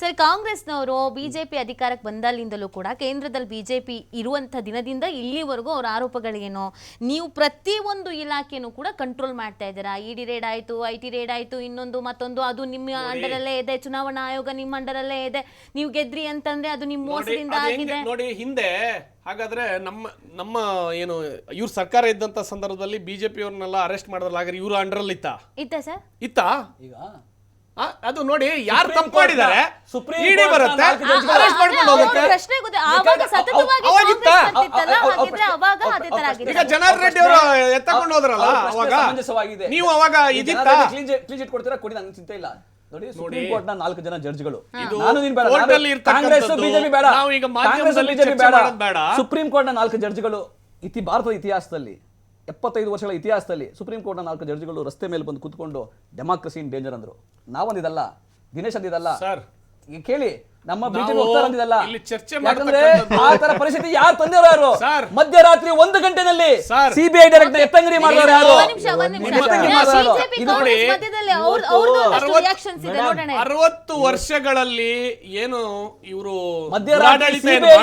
Sir ಕಾಂಗ್ರೆಸ್ನವರು BJP ಅಧಿಕಾರಕ್ಕೆ ಬಂದಲ್ಲಿಂದಲೂ ಕೂಡ ಕೇಂದ್ರದಲ್ಲಿ ಬಿಜೆಪಿ ಇರುವಂಥ ದಿನದಿಂದ ಇಲ್ಲಿವರೆಗೂ ಅವರ ಆರೋಪಗಳೇನು? ನೀವು ಒಂದು ಇಲಾಖೆನೂ ಕೂಡ ಕಂಟ್ರೋಲ್ ಮಾಡ್ತಾ ಇದ್ದೀರಾ? ಇ ಡಿ ರೇಡ್ ಆಯಿತು ಐ ಟಿ ರೇಡ್ ಆಯಿತು ಇನ್ನೊಂದು ಮತ್ತೊಂದು ಅದು ನಿಮ್ಮ ಅಂಡರಲ್ಲೇ ಇದೆ ಚುನಾವಣಾ ಆಯೋಗ ನಿಮ್ಮ ಅಂಡರಲ್ಲೇ ಇದೆ. ನೀವು ಗೆದ್ರಿ ಅಂತಂದ್ರೆ ಅದು ನಿಮ್ಮ ಮೋಸದಿಂದ ಆಗಿದೆ. ನೋಡಿ ಹಿಂದೆ ಹಾಗಾದ್ರೆ ನಮ್ಮ ನಮ್ಮ ಏನು ಇವ್ರ ಸರ್ಕಾರ ಇದ್ದಂತ ಸಂದರ್ಭದಲ್ಲಿ ಬಿಜೆಪಿ ಅವ್ರನ್ನೆಲ್ಲ ಅರೆಸ್ಟ್ ಮಾಡಿದ್ರಲ್ಲ ಹಾಗಾದ್ರೆ ಇವ್ರ ಅಂಡರಲ್ಲಿ ಇತ್ತ ಇತ್ತ ಸರ್? ಇತ್ತಾ? ಈಗ ಆ, ಅದು ನೋಡಿ ಯಾರು ಸುಪ್ರೀಂ ತಪ್ಪು ಮಾಡಿದ್ದಾರೆ? ಸುಪ್ರೀಂ ಇಡಿ ಕೋರ್ಟ್ನ ಬರುತ್ತೆ? ನಾಲ್ಕು ಜಡ್ಜ್ಗಳು ಅರೆಸ್ಟ್ ಮಾಡ್ಕೊಂಡು ಹೋಗುತ್ತೆ ಪ್ರಶ್ನೆ ಗೊತ್ತೆ? ಆವಾಗ ಸತತವಾಗಿ ಅವಾಗಿತ್ತ? ಕಾಂಗ್ರೆಸ್ ಬರ್ತಿತ್ತಲ್ಲ, ಅವ್- ಅವ್- ಅವ್ ಹಾಗಿದ್ರೆ ಅವಾಗ ಅವ್- ಅದೇ ತರ ಆಗಿದೆ ಈಗ ಜನಾರ್ದನ್ ರೆಡ್ಡಿ ಅವರು ಎತ್ತಕೊಂಡು ಹೋದ್ರಲ್ಲ ಅವ್ರ ಪ್ರಶ್ನೆ ಅವಾಗ ಸಮಂಜಸವಾಗಿದೆ. ನೀವು ಅವಾಗ ಇದಿತ್ತ? ಜನಾರ್ದನ್ ಕೊಡ್ತೀರಾ? ಕೊಡಿ ನಂಗೆ ಚಿಂತೆ ಇಲ್ಲ. ನೋಡಿ ಸುಪ್ರೀಂ ಕೋರ್ಟ್ನ ನಾಲ್ಕು ಜನ ಜಡ್ಜ್ಗಳು. ಇದು ನಾನು ನೀನ್ ಬೇಡ ಕೋರ್ಟ್ ನಾನು ಇರ್ತಕ್ಕಂಥದ್ದು. ಕಾಂಗ್ರೆಸ್ ಬಿಜೆಪಿ ಬೇಡ. ನಾವು ಈಗ ಕಾಂಗ್ರೆಸ್ ಮಾಧ್ಯಮದಲ್ಲಿ ಬಿಜೆಪಿ ಚರ್ಚೆ ಬೇಡ. ಮಾಡೋದು ಬೇಡ. ಸುಪ್ರೀಂ ಕೋರ್ಟ್ನ ನಾಲ್ಕು ಜಡ್ಜ್ಗಳು ಇತಿ ಭಾರತದ ಇತಿಹಾಸದಲ್ಲಿ ಎಪ್ಪತ್ತೈದು ವರ್ಷಗಳ ಇತಿಹಾಸದಲ್ಲಿ ಸುಪ್ರೀಂ ಕೋರ್ಟ್ನ ನಾಲ್ಕು ಜಡ್ಜ್ಗಳು ರಸ್ತೆ ಮೇಲೆ ಬಂದು ಕೂತ್ಕೊಂಡು ಡೆಮಾಕ್ರಸಿ ಇನ್ ಡೇಂಜರ್ ಅಂದ್ರು. ನಾವೊಂದಿದಲ್ಲ, ದಿನೇಶ್ ಅಂದಿದಲ್ಲ. ಸರ್ ಕೇಳಿ ನಮ್ಮ ಬಿಜೆಪಿ ಉತ್ತರ ಅಂದಿದಲ್ಲ ಇಲ್ಲಿ ಚರ್ಚೆ ಯಾಕಂದ್ರೆ ಮಾಡ್ತಕ್ಕಂಥದ್ದು- ಆ ತರ ಪರಿಸ್ಥಿತಿ ಯಾರು ತಂದಿರೋ ಯಾರು ಸರ್. ಮಧ್ಯರಾತ್ರಿ ಒಂದು ಗಂಟೆನಲ್ಲಿ ಸರ್. ಸಿಬಿಐ ಡೈರೆಕ್ಟ್ ಎತ್ತಂಗಡಿ ಮಾಡಿದವರು ಯಾರು ಒಂದ್ ನಿಮಿಷ ಒಂದ್ ನಿಮಿಷ ಎತ್ತಂಗಡಿ ಮಾಡಿದವರು. ಬಿಜೆಪಿ ಇದು ನೋಡಿ, ಕಾಂಗ್ರೆಸ್ ಮಧ್ಯದಲ್ಲಿ ಅವ್ರ ಅವ್ರದ್ದು ಒಂದಷ್ಟು ಅರವತ್ತು- ರಿಯಾಕ್ಷನ್ಸ್ ಇದೆ ನೋಡೋಣ ಅರವತ್ತು ವರ್ಷಗಳಲ್ಲಿ ಏನು ಇವರು ಮಧ್ಯರಾತ್ರಿ ಸಿಬಿಐ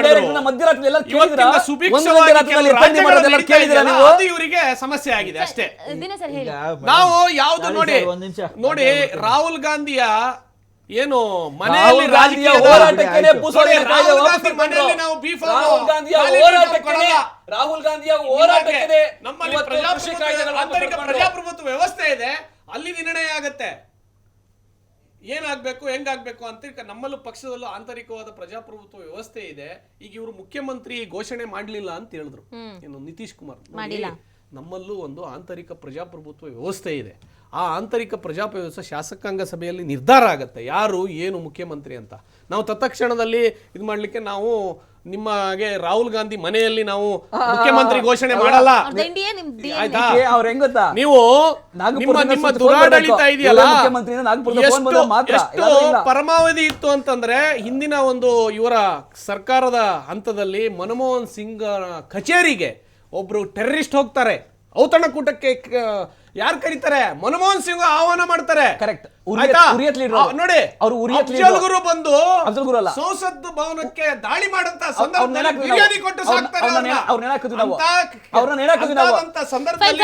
ಮಧ್ಯರಾತ್ರಿ ಎಲ್ಲ ಕೇಳಿದ್ರಾ? ಒಂದು ಸುಭಿಕ್ಷವಾಗಿ ರಾತ್ರಿಯಲ್ಲಿ ಕೆಲವು ಎತ್ತಂಗಡಿ ಮಾಡೋದೆಲ್ಲ ರಾಜ್ಯಗಳಲ್ಲಿ ಕೇಳಿದ್ರಾ ನಡೀತಾ ನೀವು? ಇದೆಯಲ್ಲ, ಅದು ಇವರಿಗೆ ಸಮಸ್ಯೆ ಆಗಿದೆ ಅಷ್ಟೇ ದಿನ ಸರ್ ಹೇಳಿ ನಾವು ಯಾವ್ದು ನೋಡಿ ಒಂದ್ ನಿಮಿಷ. ನೋಡಿ ರಾಹುಲ್ ಗಾಂಧಿಯ ಏನು ಮನೆಯಲ್ಲಿ ರಾಜಕೀಯ ಹೋರಾಟಕ್ಕೆ ರಾಹುಲ್ ನಾವು ಗಾಂಧಿಯ ಖಾಲಿ ರಾಹುಲ್ ಗಾಂಧಿಯ ಹೋರಾಟಕ್ಕೆ ನಮ್ಮಲ್ಲಿ ಆಂತರಿಕ ಪ್ರಜಾಪ್ರಭುತ್ವ ವ್ಯವಸ್ಥೆ ಇದೆ. ಅಲ್ಲಿ ನಿರ್ಣಯ ಆಗತ್ತೆ. ಏನಾಗ್ಬೇಕು ಹೆಂಗಾಗ್ಬೇಕು ಅಂತ ನಮ್ಮಲ್ಲೂ ಪಕ್ಷದಲ್ಲೂ ಆಂತರಿಕವಾದ ಪ್ರಜಾಪ್ರಭುತ್ವ ವ್ಯವಸ್ಥೆ ಇದೆ. ಈಗ ಇವರು ಮುಖ್ಯಮಂತ್ರಿ ಘೋಷಣೆ ಮಾಡ್ಲಿಲ್ಲ ಅಂತ ಹೇಳಿದ್ರು. ಏನು ನಿತೀಶ್ ಕುಮಾರ್. ನಮ್ಮಲ್ಲೂ ಒಂದು ಆಂತರಿಕ ಪ್ರಜಾಪ್ರಭುತ್ವ ವ್ಯವಸ್ಥೆ ಇದೆ. ಆ ಆಂತರಿಕ ಪ್ರಜಾಪ್ರಭುತ್ವ ವ್ಯವಸ್ಥೆ ಶಾಸಕಾಂಗ ಸಭೆಯಲ್ಲಿ ನಿರ್ಧಾರ ಆಗುತ್ತೆ. ಯಾರು ಏನು ಮುಖ್ಯಮಂತ್ರಿ ಅಂತ. ನಾವು ತತ್ಕ್ಷಣದಲ್ಲಿ ಇದು ಮಾಡ್ಲಿಕ್ಕೆ ನಾವು ನಿಮಗೆ ರಾಹುಲ್ ಗಾಂಧಿ ಮನೆಯಲ್ಲಿ ನಾವು ಮುಖ್ಯಮಂತ್ರಿ ಘೋಷಣೆ ಮಾಡಲ್ಲ. ಆಯ್ತಾ? ಹೆಂಗ್ ನೀವು ನಿಮ್ಮ ನಿಮ್ಮ ದುರಾಡಳಿತ ಇದೆಯಲ್ಲ? ಎಷ್ಟು ಮಾತ್ರ, ಇಲ್ಲ. ಪರಮಾವಧಿ ಇತ್ತು ಅಂತಂದ್ರೆ ಹಿಂದಿನ ಒಂದು ಇವರ ಸರ್ಕಾರದ ಹಂತದಲ್ಲಿ ಮನಮೋಹನ್ ಸಿಂಗ್ ಕಚೇರಿಗೆ ಒಬ್ರು ಟೆರರಿಸ್ಟ್ ಹೋಗ್ತಾರೆ ಔತಣಕೂಟಕ್ಕೆ ಯಾರು ಕರೀತಾರೆ ಮನಮೋಹನ್ ಸಿಂಗ್ ಆಹ್ವಾನ ಮಾಡ್ತಾರೆ ಕರೆಕ್ಟ್ ಅವ್ರು. ನೋಡಿ ಅವರು ಉರಿಯತ್ leader. ಗುರು ಬಂದು ಅಲ್ಲ. ಸಂಸತ್ ಭವನಕ್ಕೆ ದಾಳಿ ಮಾಡಂತ ಅವ್ರ್- ಅವ್ರ್ನ ಸಂದರ್ಭದಲ್ಲಿ. ಕೊಟ್ಟು ಸಾಕ್ತಾರೆ ಅವ್ರ್ನ ಅವ್ರನ್ನ. ನೆನ- ಅವ್ರ್ನ ನೆನಪಿದ್ವಿ ನಾವು. ಅಂತ- ಅವ್ರ್ನ ನೆನಪಿದ್ವಿ ನಾವು. ಅಂತಾದಂತ ಸಂದರ್ಭದಲ್ಲಿ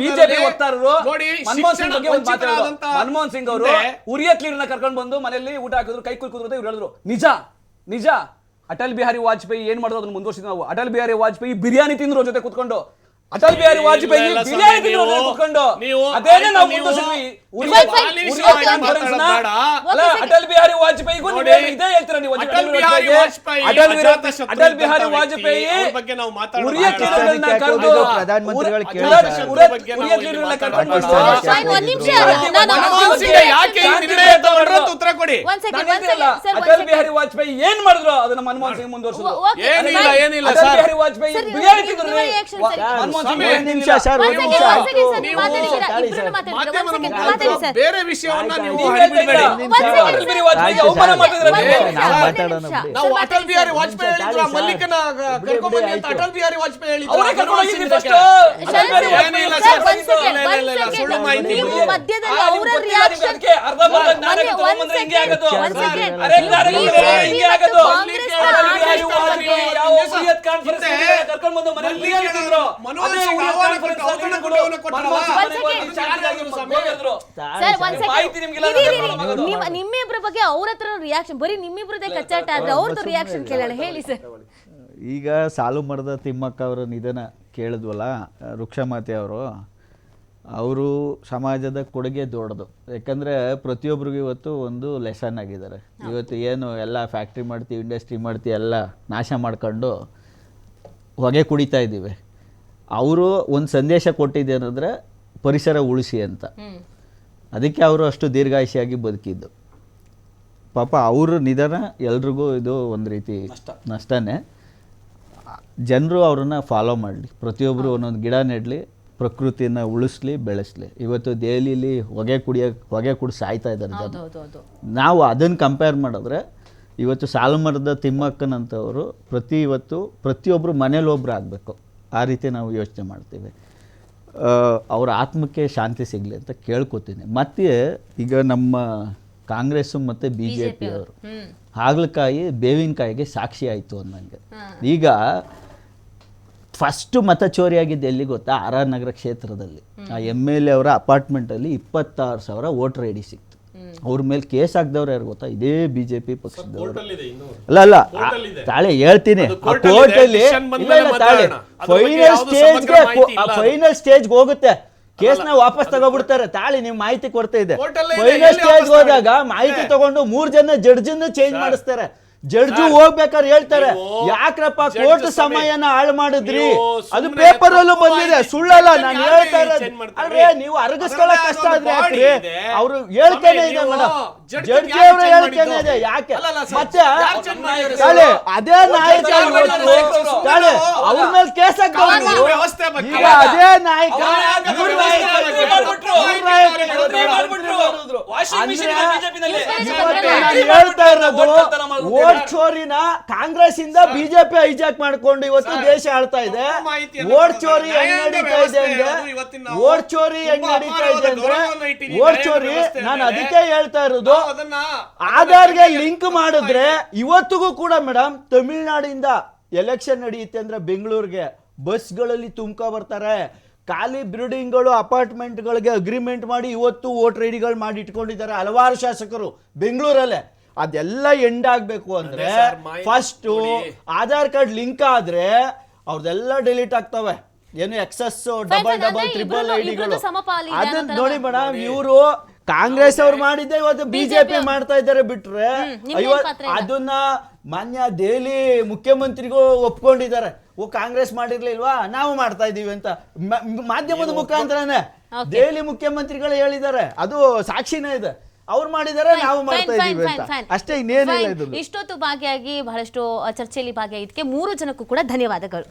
ಬಿಜೆಪಿ ವಕ್ತಾರರು ನೋಡಿ ಮನಮೋಹನ್ ಸಿಂಗ್ ಬಗ್ಗೆ ಒಂದು ಮಾತಾಡೋದು ಮನಮೋಹನ್ ಸಿಂಗ್ ಅವರು ಹಿಂದೆ ಉರಿಯತ್ ಲೀಡರ್ನ ಕರ್ಕೊಂಡು ಬಂದು ಮನೆಯಲ್ಲಿ ಊಟ ಹಾಕಿದ್ರು ಕೈ ಕುಲ್ ಕೂತ್ರು ಇವ್ರು ಹೇಳಿದ್ರು ನಿಜ ನಿಜ ಅಟಲ್ ಬಿಹಾರಿ ವಾಜಪೇಯಿ ಏನ್ ಮಾಡೋದು ಅದನ್ನ ಮುಂದುವರಿಸಿದ್ವಿ ನಾವು? ಅಟಲ್ ಬಿಹಾರಿ ವಾಜಪೇಯಿ ಬಿರಿಯಾನಿ ತಿಂದ್ರು ಜೊತೆ ಕುತ್ಕೊಂಡು. ಅಟಲ್ ಬಿಹಾರಿ ವಾಜಪೇಯಿ ಬಿರಿಯಾನಿ ನೀವು- ಕುತ್ಕೊಂಡು ಅದೇನೇ ನಾವು ಮುಂದುವರಿಸಿದ್ವಿ ಅಟಲ್ ಬಿಹಾರಿ ವಾಜಪೇಯಿಗೂ ನೋಡಿ, ನೀವು ಇದೇ ಹೇಳ್ತೀರಾ ನೀವು. ಅಟಲ್ ಬಿಹಾರಿ ವಾಜಪೇಯಿ ಅಟಲ್ ಬಿಹಾರಿ ವಾಜಪೇಯಿ ಬಗ್ಗೆ ನಾವು ಮಾತಾಡೋಣ. ಕರೆದು ಪ್ರಧಾನಮಂತ್ರಿಗಳು ಉತ್ತರ ಕೊಡಿ. ಅಟಲ್ ಬಿಹಾರಿ ವಾಜಪೇಯಿ ಏನ್ ಮಾಡಿದ್ರು ಅದನ್ನ ಮನಮೋಹನ್ ಸಿಂಗ್ ಮುಂದುವರಿಸಿದ್ರು ಏನಿಲ್ಲ ಏನಿಲ್ಲ ಅಟಲ್ ಸರ್. ಬಿಹಾರಿ ವಾಜಪೇಯಿ ಬಿರಿಯಾನಿ ತಿಂದ್ರು ನಿಮಿಷ ಸರ್ ಒಂದ್ ನಿಮಿಷ ಬೇರೆ ವಿಷಯವನ್ನ ನೀವು? ಅಟಲ್ ಬಿಹಾರಿ ವಾಜಪೇಯಿ ಹೇಳಿದ್ರು ಮಲ್ಲಿಕನ ಕರ್ಕೊಂಡ್ಬನ್ನಿ ಬನ್ನಿ ಅಂತ ಅಟಲ್ ಬಿಹಾರಿ ವಾಜಪೇಯಿ ಹೇಳಿದ್ರು ಸುಳ್ಳು ಮಾಹಿತಿ ನೀವು ಬಿಡಿ. ಮಧ್ಯದಲ್ಲಿ ಅವರ ನಿಮ್ಗೆ ಗೊತ್ತಿಲ್ಲ ನಿಮ್ಗೆ ರಿಯಾಕ್ಷನ್ ಅದಕ್ಕೆ ಅರ್ಧಂಬರ್ಧ ಜ್ಞಾನ ಇರುತ್ತೆ, ಒಂದ್ ಒಂದೊಂದ್ರೆ ಹಿಂಗೆ second, ಆಗೋದು. ಒಂದ್ second. ಅರೆ, ಇದ್ದಾರೆ, ಹಿಂಗೆ ಆಗೋದು. ನಿಮ್ಮಿಬ್ರ ಬಗ್ಗೆ ಅವ್ರ ಹತ್ರ ರಿಯಾಕ್ಷನ್ ಬರೀ ನಿಮ್ಮಿಬ್ರದೇ ಕಚ್ಚಾಟ ಆದ್ರೆ ಅವ್ರದ್ದು ರಿಯಾಕ್ಷನ್ ಕೇಳಲ್ಲ ಹೇಳಿ ಸರ್. ಈಗ ಸಾಲು ಮರದ ತಿಮ್ಮಕ್ಕ ಅವರ ನಿಧನ ಕೇಳಿದ್ವಲ್ಲ ವೃಕ್ಷಮಾತೆ ಅವರು. ಅವರು ಸಮಾಜದ ಕೊಡುಗೆ ದೊಡ್ಡದು. ಯಾಕಂದರೆ ಪ್ರತಿಯೊಬ್ಬರಿಗೂ ಇವತ್ತು ಒಂದು ಲೆಸನ್ ಆಗಿದ್ದಾರೆ. ಇವತ್ತು ಏನು ಎಲ್ಲ ಫ್ಯಾಕ್ಟ್ರಿ ಮಾಡ್ತೀವಿ ಇಂಡಸ್ಟ್ರಿ ಮಾಡ್ತೀವಿ ಎಲ್ಲ ನಾಶ ಮಾಡ್ಕೊಂಡು ಹೊಗೆ ಕುಡಿತಾ ಇದ್ದೀವಿ. ಅವರು ಒಂದು ಸಂದೇಶ ಕೊಟ್ಟಿದ್ದೇನೆಂದರೆ ಪರಿಸರ ಉಳಿಸಿ ಅಂತ. ಅದಕ್ಕೆ ಅವರು ಅಷ್ಟು ದೀರ್ಘಾಯುಷಿಯಾಗಿ ಬದುಕಿದ್ದು. ಪಾಪ ಅವರು ನಿಧನ ಎಲ್ರಿಗೂ ಇದು ಒಂದು ರೀತಿ ನಷ್ಟನೇ. ಜನರು ಅವ್ರನ್ನ ಫಾಲೋ ಮಾಡಲಿ. ಪ್ರತಿಯೊಬ್ಬರು ಒಂದೊಂದು ಗಿಡ ನೆಡಲಿ ಪ್ರಕೃತಿನ ಉಳಿಸ್ಲಿ ಬೆಳೆಸ್ಲಿ. ಇವತ್ತು ದೆಹಲಿಲಿ ಹೊಗೆ ಕುಡಿಯೋಕೆ ಹೊಗೆ ಕುಡಿ ಸಾಯ್ತಾ ಇದ್ದಾರೆ ಜನ. ನಾವು ಅದನ್ನು ಕಂಪೇರ್ ಮಾಡಿದ್ರೆ ಇವತ್ತು ಸಾಲುಮರದ ತಿಮ್ಮಕ್ಕನಂಥವರು ಪ್ರತಿ ಇವತ್ತು ಪ್ರತಿಯೊಬ್ಬರು ಮನೇಲಿ ಒಬ್ರು ಆಗಬೇಕು. ಆ ರೀತಿ ನಾವು ಯೋಚನೆ ಮಾಡ್ತೀವಿ. ಅವರ ಆತ್ಮಕ್ಕೆ ಶಾಂತಿ ಸಿಗಲಿ ಅಂತ ಕೇಳ್ಕೊತೀನಿ. ಮತ್ತೆ ಈಗ ನಮ್ಮ ಕಾಂಗ್ರೆಸ್ ಮತ್ತು ಬಿ ಜೆ ಪಿಯವರು ಹಾಗಲಕಾಯಿ ಬೇವಿನಕಾಯಿಗೆ ಸಾಕ್ಷಿ ಆಯಿತು ಅನ್ನಂಗೆ ಈಗ ಫಸ್ಟ್ ಮತ ಚೋರಿಯಾಗಿದ್ದು ಎಲ್ಲಿ ಗೊತ್ತಾ? ಆರ್ ಆರ್ ನಗರ ಕ್ಷೇತ್ರದಲ್ಲಿ. ಆ ಎಂ ಎಲ್ ಎ ಅವರ ಅಪಾರ್ಟ್ಮೆಂಟಲ್ಲಿ ಇಪ್ಪತ್ತಾರು ಸಾವಿರ ವೋಟರ್ ಐ ಡಿ ಸಿಕ್ತು. ಅವ್ರ ಮೇಲೆ ಕೇಸ್ ಹಾಕ್ದವ್ರು ಯಾರು ಗೊತ್ತಾ? ಇದೇ ಬಿ ಜೆ ಪಿ ಪಕ್ಷದವರು ಅಲ್ಲ ಅಲ್ಲ. ತಾಳೆ ಹೇಳ್ತೀನಿ. ಕೋರ್ಟಲ್ಲಿ ತಾಳೆ. ಫೈನಲ್ ಸ್ಟೇಜ್ ಸ್ಟೇಜ್ಗೆ. ಫೈನಲ್ ಸ್ಟೇಜ್ಗೆ ಹೋಗುತ್ತೆ. ಕೇಸ್ನ ವಾಪಸ್ ತಗೋಬಿಡ್ತಾರೆ. ತಾಳಿ ನಿಮ್ ಮಾಹಿತಿ ಕೊಡ್ತಾ ಇದೆ. ಫೈನಲ್ ಸ್ಟೇಜ್ ಹೋದಾಗ ಮಾಹಿತಿ. ತಗೊಂಡು ಮೂರ್ ಜನ ಜಡ್ಜ್ ಚೇಂಜ್ ಮಾಡಿಸ್ತಾರೆ. ಜಡ್ಜು ಹೋಗ್ಬೇಕಾದ್ರೆ ಹೇಳ್ತಾರೆ ಯಾಕ್ರಪ್ಪ ಕೋರ್ಟ್ ಸಮಯನ ಹಾಳು ಮಾಡಿದ್ರಿ? ಅದು ಪೇಪರ್ ಅಲ್ಲೂ ಬಂದಿದೆ ಸುಳ್ಳಲ್ಲ ನಾನು ಹೇಳ್ತಾ ಇರೋದು. ನೀವು ಅರಗಿಸ್ಕೊಳ್ಳಕ್ ಕಷ್ಟ ಆದ್ರೆ ಯಾಕ್ರಿ? ಅವ್ರು ಹೇಳ್ತೇನೆ ಇದೆ ಮೇಡಮ್. ಜಡ್ಜ್ ಅವ್ರು ಹೇಳ್ತೇನೆ ಇದೆ ಯಾಕೆ? ಮತ್ತೆ ತಾಳೆ ಅದೇ ನಾಯಕ? ತಾಳೆ ಅವ್ರ ಮೇಲೆ ಕೇಸ್. ಈಗ ಅದೇ ನಾಯಕ ಇವ್ರ ಇವ್ರ ಅಂದ್ರೆ ಹೇಳ್ತಾ ಇರೋದು ಓಟ್ ಚೋರಿನ ಕಾಂಗ್ರೆಸ್ ಇಂದ ಬಿಜೆಪಿ ಹೈಜಾಕ್ ಮಾಡ್ಕೊಂಡು ಇವತ್ತು ದೇಶ ಆಳ್ತಾ ಇದೆ. ಓಟ್. ಚೋರಿ ಹೆಂಗ್ ನಡೀತಾ ಇದೆ ಅಂದ್ರೆ ವೋಟ್ ಚೋರಿ ಹೆಂಗ್ ನಡೀತಾ ಇದೆ ಅಂದ್ರೆ ಓಟ್ ಚೋರಿ ನಾನು ಅದಕ್ಕೆ ಹೇಳ್ತಾ ಇರೋದು ಆಧಾರ್ಗೆ ಲಿಂಕ್ ಮಾಡಿದ್ರೆ ಇವತ್ತಿಗೂ ಕೂಡ ಮೇಡಮ್ ತಮಿಳ್ನಾಡಿಂದ ಎಲೆಕ್ಷನ್ ನಡೆಯುತ್ತೆ ಅಂದ್ರೆ ಬೆಂಗಳೂರಿಗೆ. ಬಸ್ಗಳಲ್ಲಿ ತುಂಬ್ಕೊ ಬರ್ತಾರೆ. ಖಾಲಿ ಬಿಲ್ಡಿಂಗ್ಗಳು ಅಪಾರ್ಟ್ಮೆಂಟ್ಗಳಿಗೆ ಅಗ್ರಿಮೆಂಟ್ ಮಾಡಿ ಇವತ್ತು ವೋಟ್ ರೈಡಿಗಳು ಮಾಡಿ ಇಟ್ಕೊಂಡಿದ್ದಾರೆ. ಹಲವಾರು ಶಾಸಕರು ಬೆಂಗಳೂರಲ್ಲೇ. ಅದೆಲ್ಲ ಎಂಡ್ ಆಗ್ಬೇಕು ಅಂದ್ರೆ ಅದೇ ಫಸ್ಟ್ ಆಧಾರ್ ಕಾರ್ಡ್ ಲಿಂಕ್ ಆದ್ರೆ ಅವ್ರದೆಲ್ಲ ಡಿಲೀಟ್ ಆಗ್ತವೆ. ಏನು ಎಕ್ಸಸ್ ಡಬಲ್ ಡಬಲ್ ಟ್ರಿಪಲ್ ಐಡಿಗಳು ಅದನ್ನ ನೋಡಿ ಮಾಡಿ. ಮೇಡಮ್ ಇವರು ಕಾಂಗ್ರೆಸ್ ಅವ್ರು ಮಾಡಿದ್ದೆ ಇವತ್ತು ಬಿಜೆಪಿ ಮಾಡ್ತಾ ಇದ್ದಾರೆ ಬಿಟ್ರೆ? ಅದನ್ನ ಮಾನ್ಯ ದೆಹಲಿ ಮುಖ್ಯಮಂತ್ರಿಗೂ ಒಪ್ಕೊಂಡಿದ್ದಾರೆ. ಓ ಕಾಂಗ್ರೆಸ್ ಮಾಡಿರ್ಲಿಲ್ವಾ? ನಾವು ಮಾಡ್ತಾ ಇದೀವಿ ಅಂತ. ಮ- ಮಾಧ್ಯಮದ ಮುಖಾಂತರನೇ. ದೆಹಲಿ ಮುಖ್ಯಮಂತ್ರಿಗಳು ಹೇಳಿದ್ದಾರೆ. ಅದು ಸಾಕ್ಷಿನೇ ಇದೆ. ಅವ್ರು ಮಾಡಿದಾರೆ ನಾವು ಮಾಡ್ತಾ ಇದೀವಿ ಅಂತ. ಅಷ್ಟೇ ಇನ್ನೇನಿಲ್ಲ. ಇದು ಇಷ್ಟೊತ್ತು ಭಾಗಿಯಾಗಿ ಬಹಳಷ್ಟು ಚರ್ಚೆಯಲ್ಲಿ ಭಾಗಿಯಾಗಿದ್ದಕ್ಕೆ ಮೂರು ಜನಕ್ಕೂ ಕೂಡ ಧನ್ಯವಾದಗಳು.